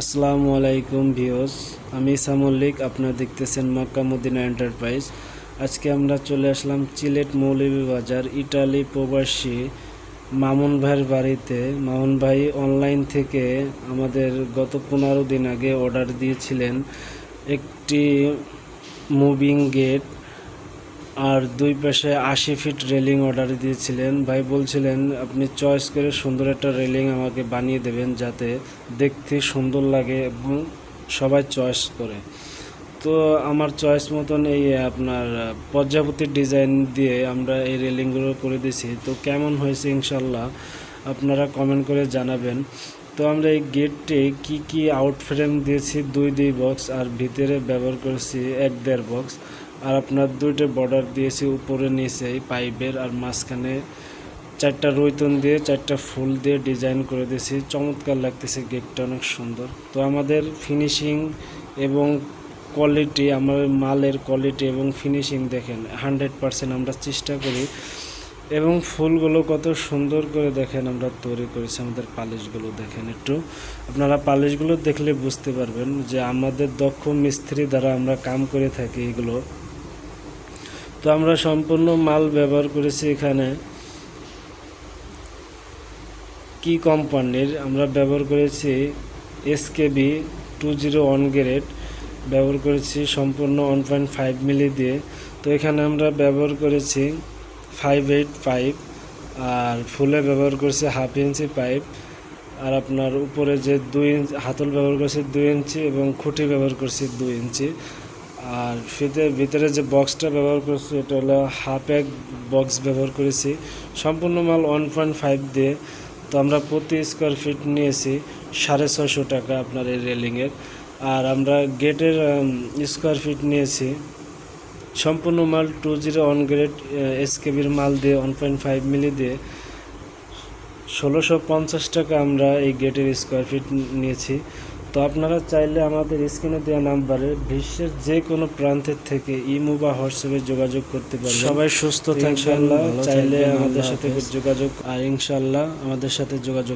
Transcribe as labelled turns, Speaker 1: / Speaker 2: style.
Speaker 1: আসসালামু আলাইকুম ভিওস আমি সামল্লিক আপনারা দেখতেছেন মক্কা মদিনা এন্টারপ্রাইজ। আজকে আমরা চলে আসলাম চিলেট মৌলভীবাজার ইটালি প্রবাসী মামুন ভাইয়ের বাড়িতে। মামুন ভাই অনলাইন থেকে আমাদের গত পনেরো দিন আগে অর্ডার দিয়েছিলেন একটি মুভিং গেট আর দুই পাশে আশি ফিট রেলিং অর্ডার দিয়েছিলেন। ভাই বলছিলেন আপনি চয়েস করে সুন্দর একটা রেলিং আমাকে বানিয়ে দেবেন যাতে দেখতে সুন্দর লাগে এবং সবাই চয়েস করে। তো আমার চয়েস মতন এই আপনার আহ, প্রজাপতির ডিজাইন দিয়ে আমরা এই রেলিংগুলো করে দিয়েছি। তো কেমন হয়েছে ইনশাল্লাহ আপনারা কমেন্ট করে জানাবেন। তো আমরা এই গেটটি কি কি আউট ফ্রেম দিয়েছি? দুই দুই বক্স আর ভিতরে ব্যবহার করেছি এক দেড় বক্স আর আপনার দুইটা বর্ডার দিয়েছি, উপরে নিচে, এই পাইপের আর মাঝখানে চারটা রৈতন দিয়ে, চারটা ফুল দিয়ে ডিজাইন করে দিয়েছি। চমৎকার লাগতেছে গেটটা অনেক সুন্দর। তো আমাদের ফিনিশিং এবং কোয়ালিটি আমার মালের কোয়ালিটি এবং ফিনিশিং দেখেন হান্ড্রেড পারসেন্ট আমরা চেষ্টা করি। এবং ফুলগুলো কত সুন্দর করে দেখেন আমরা তৈরি করেছি, আমাদের পালিশগুলো দেখেন একটু। আপনারা পালিশগুলো দেখলে বুঝতে পারবেন যে আমাদের দক্ষ মিস্ত্রি দ্বারা আমরা কাম করে থাকি এগুলো। তো আমরা সম্পূর্ণ মাল ব্যবহার করেছি এখানে। কি কোম্পানির? আমরা ব্যবহার করেছি SKB two zero one grade ব্যবহার করেছি সম্পূর্ণ ওয়ান পয়েন্ট ফাইভ মিলি দিয়ে। তো এখানে আমরা ব্যবহার করেছি ফাইভ এইট পাইপ আর ফুলে ব্যবহার করেছি হাফ ইঞ্চি পাইপ আর আপনার উপরে যে দুই ইঞ্চি হাতল ব্যবহার করছি দুই ইঞ্চি এবং খুঁটি ব্যবহার করছি দুই ইঞ্চি আর ফিতে ভিতরে যে বক্সটা ব্যবহার করছি, এটা হলো হাফ এক বক্স ব্যবহার করেছি। সম্পূর্ণ মাল ওয়ান পয়েন্ট ফাইভ দিয়ে। তো আমরা প্রতি স্কোয়ার ফিট নিয়েছি সাড়ে ছশো টাকা আপনার এই রেলিংয়ের আর আমরা গেটের স্কোয়ার ফিট নিয়েছি। সম্পূর্ণ মাল টু জিরো ওয়ান গ্রেড এসকেবির মাল দিয়ে ওয়ান পয়েন্ট ফাইভ মিলি দিয়ে। ষোলোশো পঞ্চাশ টাকা আমরা এই গেটের স্কোয়ার ফিট নিয়েছি। তো আপনারা চাইলে আমাদের স্ক্রিনে দেওয়া নাম্বারে বিশ্বের যে কোনো প্রান্তের থেকে ইমো বা হোয়াটসঅ্যাপে যোগাযোগ করতে পারেন সবাই সুস্থ থাকবেন চাইলে আমাদের সাথে যোগাযোগ আর ইনশাল্লাহ আমাদের সাথে যোগাযোগ